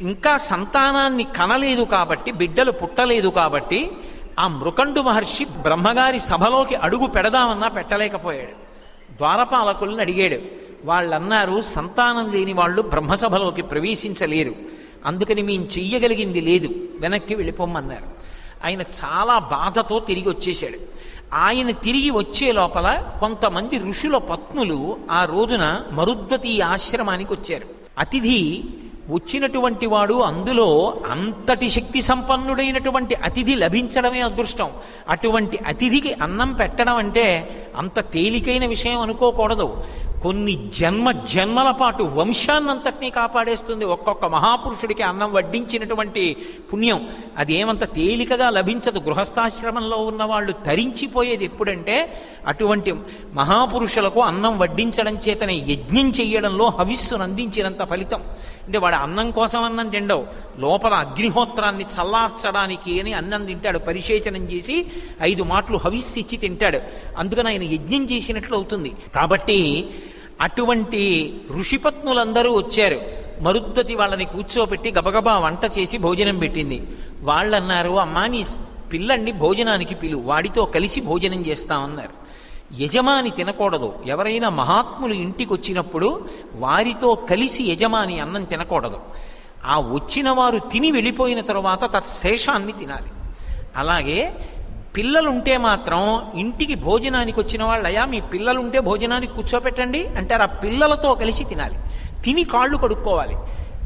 ఇంకా సంతానాన్ని కనలేదు కాబట్టి బిడ్డలు పుట్టలేదు కాబట్టి ఆ మృకండు మహర్షి బ్రహ్మగారి సభలోకి అడుగు పెడదామన్నా పెట్టలేకపోయాడు. ద్వారపాలకుల్ని అడిగాడు. వాళ్ళన్నారు సంతానం లేని వాళ్ళు బ్రహ్మసభలోకి ప్రవేశించలేరు. అందుకని మేము చెయ్యగలిగింది లేదు. వెనక్కి వెళ్ళిపోమన్నారు ఆయన చాలా బాధతో తిరిగి వచ్చేశాడు. ఆయన తిరిగి వచ్చే లోపల కొంతమంది ఋషుల పత్నులు ఆ రోజున మరుద్వతి ఆశ్రమానికి వచ్చారు. అతిథి వచ్చినటువంటి వాడు అందులో అంతటి శక్తి సంపన్నుడైనటువంటి అతిథి లభించడమే అదృష్టం. అటువంటి అతిథికి అన్నం పెట్టడం అంటే అంత తేలికైన విషయం అనుకోకూడదు. కొన్ని జన్మ జన్మల పాటు వంశాన్నంతటినీ కాపాడేస్తుంది. ఒక్కొక్క మహాపురుషుడికి అన్నం వడ్డించినటువంటి పుణ్యం. అదేమంత తేలికగా లభించదు. గృహస్థాశ్రమంలో ఉన్న వాళ్ళు తరించిపోయేది ఎప్పుడంటే అటువంటి మహాపురుషులకు అన్నం వడ్డించడం చేతనే యజ్ఞం చేయడంలో హవిస్సును అందించినంత ఫలితం. అంటే వాడు అన్నం కోసం అన్నం తిండవు. లోపల అగ్నిహోత్రాన్ని చల్లార్చడానికి అని అన్నం తింటాడు. పరిశేచనం చేసి ఐదు మాటలు హవిస్సు ఇచ్చి తింటాడు. అందుకని ఆయన యజ్ఞం చేసినట్లు అవుతుంది. కాబట్టి అటువంటి ఋషిపత్నులందరూ వచ్చారు. మరుద్వతి వాళ్ళని కూర్చోబెట్టి గబగబా వంట చేసి భోజనం పెట్టింది. వాళ్ళన్నారు అమ్మా నీ పిల్లండి భోజనానికి పిలు వాడితో కలిసి భోజనం చేస్తామన్నారు యజమాని తినకూడదు. ఎవరైనా మహాత్ములు ఇంటికి వచ్చినప్పుడు వారితో కలిసి యజమాని అన్నం తినకూడదు. ఆ వచ్చిన వారు తిని వెళ్ళిపోయిన తరువాత తత్శేషాన్ని తినాలి. అలాగే పిల్లలుంటే మాత్రం ఇంటికి భోజనానికి వచ్చిన వాళ్ళు అయ్యా మీ పిల్లలుంటే భోజనానికి కూర్చోపెట్టండి అంటారు. ఆ పిల్లలతో కలిసి తినాలి. తిని కాళ్ళు కడుక్కోవాలి.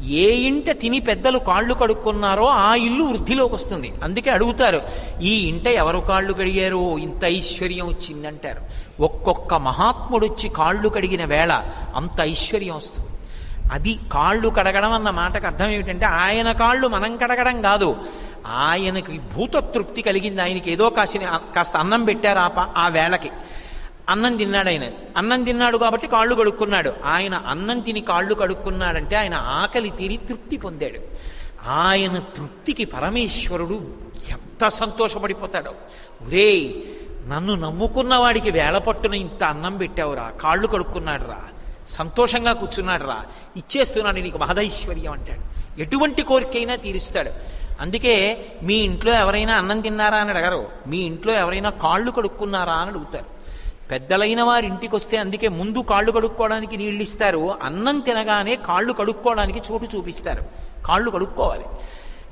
ఏ ఇంట తిని పెద్దలు కాళ్ళు కడుక్కున్నారో ఆ ఇల్లు వృద్ధిలోకి వస్తుంది. అందుకే అడుగుతారు ఈ ఇంట ఎవరు కాళ్ళు కడిగారు? ఇంత ఐశ్వర్యం వచ్చిందంటారు. ఒక్కొక్క మహాత్ముడు వచ్చి కాళ్ళు కడిగిన వేళ అంత ఐశ్వర్యం వస్తుంది. అది కాళ్ళు కడగడం అన్న మాటకు అర్థం ఏమిటంటే ఆయన కాళ్ళు మనం కడగడం కాదు. ఆయనకి భూతతృప్తి కలిగింది. ఆయనకి ఏదో కాసిన కాస్త అన్నం పెట్టారు ఆ ఆ వేళకి. అన్నం తిన్నాడు ఆయన. అన్నం తిన్నాడు కాబట్టి కాళ్ళు కడుక్కున్నాడు. ఆయన అన్నం తిని కాళ్ళు కడుక్కున్నాడంటే ఆయన ఆకలి తీరి తృప్తి పొందాడు. ఆయన తృప్తికి పరమేశ్వరుడు ఎంత సంతోషపడిపోతాడో. రే నన్ను నమ్ముకున్న వాడికి వేళ పట్టున ఇంత అన్నం పెట్టావురా. కాళ్ళు కడుక్కున్నాడు రా సంతోషంగా కూర్చున్నాడు రా ఇచ్చేస్తున్నాడు నీకు మహదైశ్వర్యం అంటాడు. ఎటువంటి కోరికైనా తీరుస్తాడు. అందుకే మీ ఇంట్లో ఎవరైనా అన్నం తిన్నారా అని అడగరు. మీ ఇంట్లో ఎవరైనా కాళ్ళు కడుక్కున్నారా అని అడుగుతారు. పెద్దలైన వారి ఇంటికి వస్తే అందుకే ముందు కాళ్ళు కడుక్కోవడానికి నీళ్ళు ఇస్తారు అన్నం తినగానే కాళ్ళు కడుక్కోవడానికి చోటు చూపిస్తారు. కాళ్ళు కడుక్కోవాలి.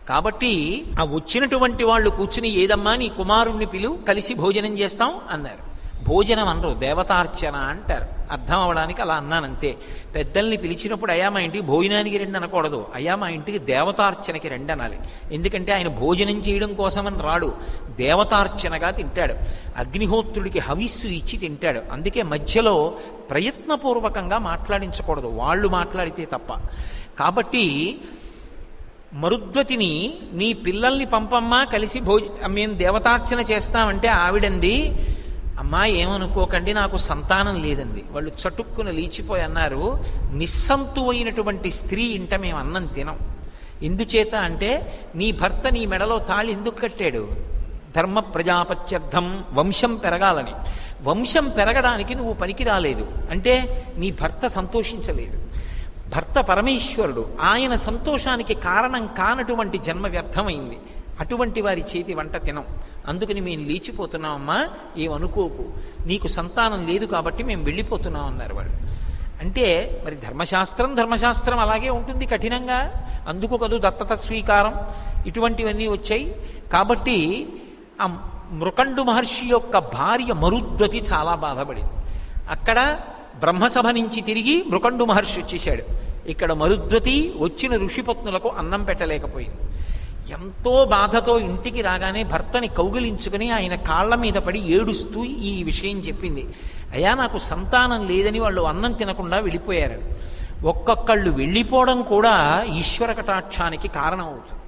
కాబట్టి ఆ వచ్చినటువంటి వాళ్ళు కూర్చుని ఏదమ్మా నీ కుమారుణ్ణి పిలు కలిసి భోజనం చేస్తాం అన్నారు. భోజనం అనరు దేవతార్చన అంటారు. అర్థం అవడానికి అలా అన్నానంతే. పెద్దల్ని పిలిచినప్పుడు అయ్యా మా ఇంటికి భోజనానికి రెండు అనకూడదు. అయ్యా మా ఇంటికి దేవతార్చనకి రెండు అనాలి. ఎందుకంటే ఆయన భోజనం చేయడం కోసమని రాడు. దేవతార్చనగా తింటాడు. అగ్నిహోత్రుడికి హవిస్సు ఇచ్చి తింటాడు. అందుకే మధ్యలో ప్రయత్నపూర్వకంగా మాట్లాడించకూడదు. వాళ్ళు మాట్లాడితే తప్ప. కాబట్టి మరుద్వతిని నీ పిల్లల్ని పంపమ్మా కలిసి భోజ మేము దేవతార్చన చేస్తామంటే ఆవిడంది అమ్మా ఏమనుకోకండి నాకు సంతానం లేదండి వాళ్ళు చటుక్కున లేచిపోయి అన్నారు నిస్సంతు అయినటువంటి స్త్రీ ఇంట మేము అన్నం తినం. ఎందుచేత అంటే నీ భర్త నీ మెడలో తాళి ఎందుకు కట్టాడు? ధర్మ ప్రజాపత్యర్థం వంశం పెరగాలని. వంశం పెరగడానికి నువ్వు పనికి రాలేదు అంటే నీ భర్త సంతోషించలేదు. భర్త పరమేశ్వరుడు ఆయన సంతోషానికి కారణం కానటువంటి జన్మ వ్యర్థమైంది. అటువంటి వారి చేతి వంట తినం. అందుకని మేము లేచిపోతున్నామమ్మా ఏమనుకోకు నీకు సంతానం లేదు కాబట్టి మేము వెళ్ళిపోతున్నాం అన్నారు వాళ్ళు. అంటే మరి ధర్మశాస్త్రం ధర్మశాస్త్రం అలాగే ఉంటుంది కఠినంగా. అందుకు కదూ దత్తత స్వీకారం. ఇటువంటివన్నీ వచ్చాయి. కాబట్టి ఆ మృకండు మహర్షి యొక్క భార్య మరుద్వతి చాలా బాధపడింది. అక్కడ బ్రహ్మసభ నుంచి తిరిగి మృకండు మహర్షి వచ్చేశాడు. ఇక్కడ మరుద్వతి వచ్చిన ఋషిపత్నులకు అన్నం పెట్టలేకపోయింది. ఎంతో బాధతో ఇంటికి రాగానే భర్తని కౌగిలించుకుని ఆయన కాళ్ళ మీద పడి ఏడుస్తూ ఈ విషయం చెప్పింది. అయ్యా నాకు సంతానం లేదని వాళ్ళు అన్నం తినకుండా వెళ్ళిపోయారు. ఒక్కొక్కళ్ళు వెళ్ళిపోవడం కూడా ఈశ్వర కటాక్షానికి కారణం అవుతుంది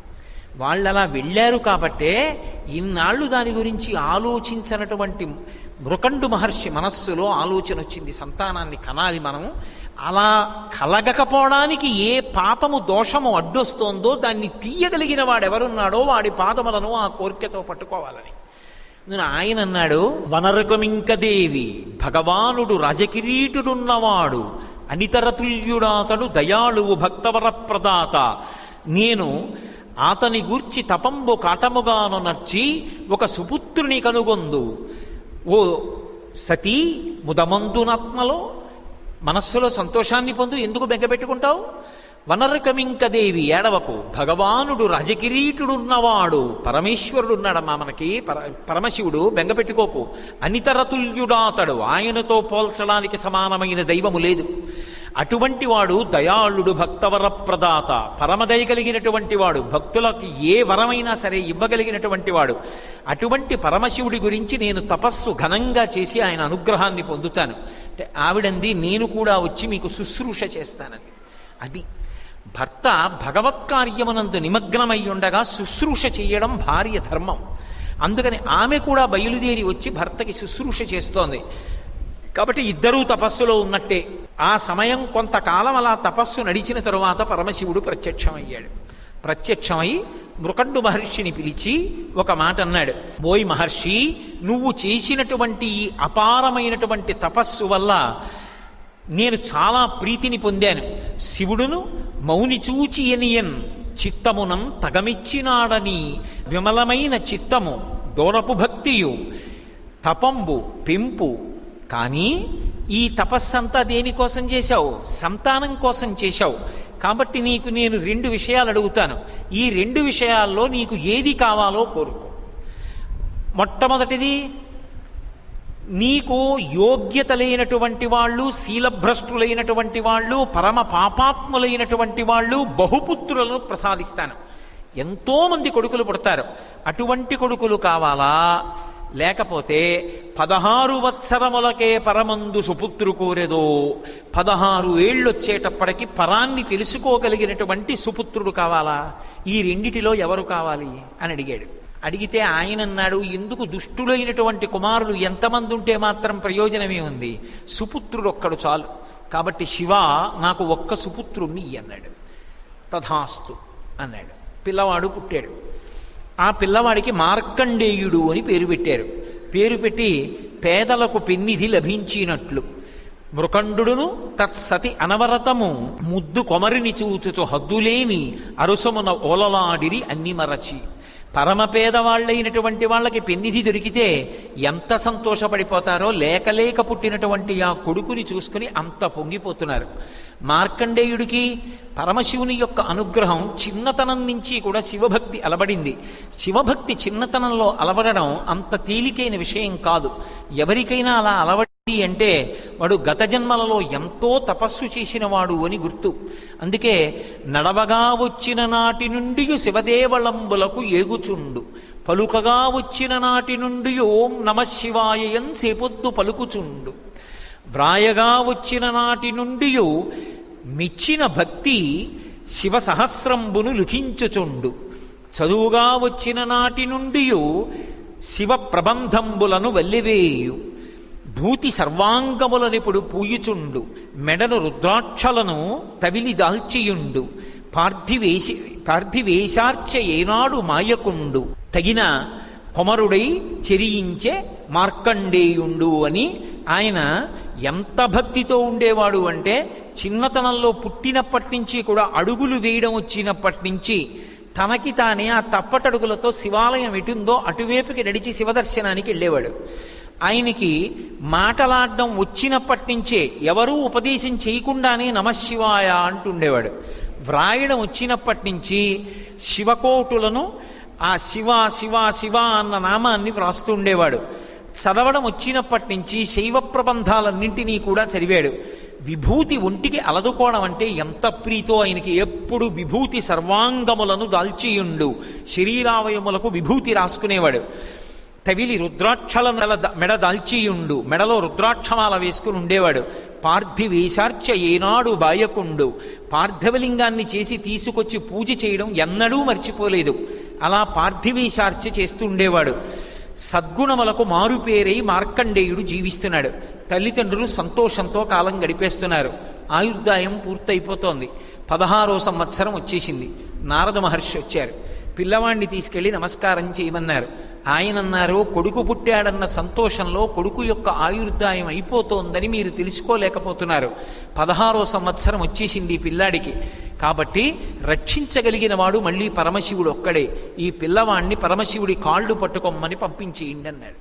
వాళ్ళు అలా వెళ్ళారు కాబట్టే ఇన్నాళ్ళు దాని గురించి ఆలోచించినటువంటి మృకండు మహర్షి మనస్సులో ఆలోచన వచ్చింది. సంతానాన్ని కనాలి మనం. అలా కలగకపోవడానికి ఏ పాపము దోషము అడ్డొస్తోందో దాన్ని తీయగలిగిన వాడెవరున్నాడో వాడి పాదములను ఆ కోరికతో పట్టుకోవాలని. నేను ఆయన అన్నాడు వనరకమింకదేవి భగవానుడు రజకిరీటుడున్నవాడు అనితరతుల్యుడాతడు దయాళువు భక్తవర ప్రదాత నేను అతని గూర్చి తపంబు కాటముగాను నర్చి ఒక సుపుత్రుని కనుగొందు. ఓ సతీ ముదమందునాత్మలో మనస్సులో సంతోషాన్ని పొందు ఎందుకు బెంగపెట్టుకుంటావు వనరకమింకదేవి ఏడవకు. భగవానుడు రజకిరీటుడున్నవాడు. పరమేశ్వరుడున్నాడమ్మా మనకి. పర పరమశివుడు బెంగపెట్టుకోకు అనితరతుల్యుడాతడు. ఆయనతో పోల్చడానికి సమానమైన దైవము లేదు. అటువంటి వాడు దయాళుడు భక్తవర ప్రదాత పరమదయ కలిగినటువంటి వాడు భక్తులకు ఏ వరమైనా సరే ఇవ్వగలిగినటువంటి వాడు. అటువంటి పరమశివుడి గురించి నేను తపస్సు ఘనంగా చేసి ఆయన అనుగ్రహాన్ని పొందుతాను. అంటే ఆవిడంది నేను కూడా వచ్చి మీకు శుశ్రూష చేస్తానని. అది భర్త భగవత్ కార్యమునందు నిమగ్నమై ఉండగా శుశ్రూష చేయడం భార్య ధర్మం. అందుకని ఆమె కూడా బయలుదేరి వచ్చి భర్తకి శుశ్రూష చేస్తోంది. కాబట్టి ఇద్దరూ తపస్సులో ఉన్నట్టే. ఆ సమయం కొంతకాలం అలా తపస్సు నడిచిన తరువాత పరమశివుడు ప్రత్యక్షమయ్యాడు. ప్రత్యక్షమై మృకండు మహర్షిని పిలిచి ఒక మాట అన్నాడు. ఓయ్ మహర్షి నువ్వు చేసినటువంటి ఈ అపారమైనటువంటి తపస్సు వల్ల నేను చాలా ప్రీతిని పొందాను. శివుడును మౌని చూచి ఎనియన్ చిత్తమునం తగమిచ్చినాడని విమలమైన చిత్తము దూరపు భక్తియు తపంబు పెంపు కానీ ఈ తపస్సంతా దేనికోసం చేశావు? సంతానం కోసం చేశావు. కాబట్టి నీకు నేను రెండు విషయాలు అడుగుతాను. ఈ రెండు విషయాల్లో నీకు ఏది కావాలో కోరుకో. మొట్టమొదటిది నీకు యోగ్యత లేనటువంటి వాళ్ళు శీలభ్రష్టులైనటువంటి వాళ్ళు పరమ పాపాత్ములైనటువంటి వాళ్ళు బహుపుత్రులను ప్రసాదిస్తాను. ఎంతోమంది కొడుకులు పుడతారు. అటువంటి కొడుకులు కావాలా? లేకపోతే పదహారు వత్సరములకే పరమందు సుపుత్రు కోరెదో పదహారు ఏళ్ళొచ్చేటప్పటికి పరాన్ని తెలుసుకోగలిగినటువంటి సుపుత్రుడు కావాలా? ఈ రెండిటిలో ఎవరు కావాలి? అని అడిగాడు. అడిగితే ఆయన అన్నాడు ఎందుకు దుష్టులైనటువంటి కుమారులు ఎంతమంది ఉంటే మాత్రం ప్రయోజనమే ఉంది. సుపుత్రుడు ఒక్కడు చాలు. కాబట్టి శివ నాకు ఒక్క సుపుత్రుణ్ణి అన్నాడు తథాస్తు అన్నాడు. పిల్లవాడు పుట్టాడు. ఆ పిల్లవాడికి మార్కండేయుడు అని పేరు పెట్టారు. పేరు పెట్టి పేదలకు పెన్నిధి లభించినట్లు. మృకండును తత్సతి అనవరతము ముద్దు కొమరిని చూచుచు హద్దులేమి అరుసమున ఓలలాడిరి అన్ని మరచి. పరమ పేదవాళ్ళైనటువంటి వాళ్ళకి పెన్నిధి దొరికితే ఎంత సంతోషపడిపోతారో లేకలేక పుట్టినటువంటి ఆ కొడుకుని చూసుకుని అంత పొంగిపోతున్నారు. మార్కండేయుడికి పరమశివుని యొక్క అనుగ్రహం చిన్నతనం నుంచి కూడా శివభక్తి అలబడింది. శివభక్తి చిన్నతనంలో అలవడడం అంత తేలికైన విషయం కాదు. ఎవరికైనా అలా అలవడి అంటే వాడు గత జన్మలలో ఎంతో తపస్సు చేసినవాడు అని గుర్తు. అందుకే నడవగా వచ్చిన నాటి నుండి శివదేవళంబులకు ఏగుచుండు. పలుకగా వచ్చిన నాటి నుండి ఓం నమశివాయయం సేపొద్దు పలుకుచుండు. వ్రాయగా వచ్చిన నాటి నుండి మిచ్చిన భక్తి శివ సహస్రంబును లుఖించుచుండు. చదువుగా వచ్చిన నాటి నుండి శివ ప్రబంధంబులను వల్లివేయు. భూతి సర్వాంగములనిపుడు పూయుచుండు. మెడను రుద్రాక్షలను తవిలి దాల్చియుండు. పార్థివేశ పార్థివేశార్చ ఏనాడు మాయకుండు. తగిన కొమరుడై చెరియించే మార్కండేయుండు అని ఆయన ఎంత భక్తితో ఉండేవాడు అంటే చిన్నతనంలో పుట్టినప్పటి నుంచి కూడా అడుగులు వేయడం వచ్చినప్పటి నుంచి తనకి తానే ఆ తప్పటడుగులతో శివాలయం ఎటుందో అటువైపుకి నడిచి శివదర్శనానికి వెళ్ళేవాడు. ఆయనకి మాటలాడడం వచ్చినప్పటి నుంచే ఎవరూ ఉపదేశం చేయకుండానే నమశివాయ అంటుండేవాడు. వ్రాయడం వచ్చినప్పటి నుంచి శివకోటులను ఆ శివ శివ శివ అన్న నామాన్ని వ్రాస్తూ ఉండేవాడు. చదవడం వచ్చినప్పటి నుంచి శైవ ప్రబంధాలన్నింటినీ కూడా చదివాడు. విభూతి ఒంటికి అలదుకోవడం అంటే ఎంత ప్రీతో ఆయనకి ఎప్పుడు విభూతి సర్వాంగములను దాల్చియుండు. శరీరావయములకు విభూతి రాసుకునేవాడు. తవిలి రుద్రాక్షల మెడ మెడ దాల్చియుండు. మెడలో రుద్రాక్షమాల వేసుకుని ఉండేవాడు. పార్థివేశార్చ ఏనాడు బాయకుండు. పార్థివలింగాన్ని చేసి తీసుకొచ్చి పూజ చేయడం ఎన్నడూ మర్చిపోలేదు. అలా పార్థివేశార్చ చేస్తూ ఉండేవాడు. సద్గుణములకు మారుపేరై మార్కండేయుడు జీవిస్తున్నాడు. తల్లిదండ్రులు సంతోషంతో కాలం గడిపేస్తున్నారు. ఆయుర్దాయం పూర్తయిపోతోంది. పదహారో సంవత్సరం వచ్చేసింది. నారద మహర్షి వచ్చారు. పిల్లవాణ్ణి తీసుకెళ్ళి నమస్కారం చేయమన్నారు. ఆయన అన్నారు కొడుకు పుట్టాడన్న సంతోషంలో కొడుకు యొక్క ఆయుర్దాయం అయిపోతోందని మీరు తెలుసుకోలేకపోతున్నారు. పదహారో సంవత్సరం వచ్చేసింది ఈ పిల్లాడికి. కాబట్టి రక్షించగలిగిన వాడు మళ్ళీ పరమశివుడు ఒక్కడే. ఈ పిల్లవాణ్ణి పరమశివుడి కాళ్ళు పట్టుకోమ్మని పంపించేయండి అన్నాడు.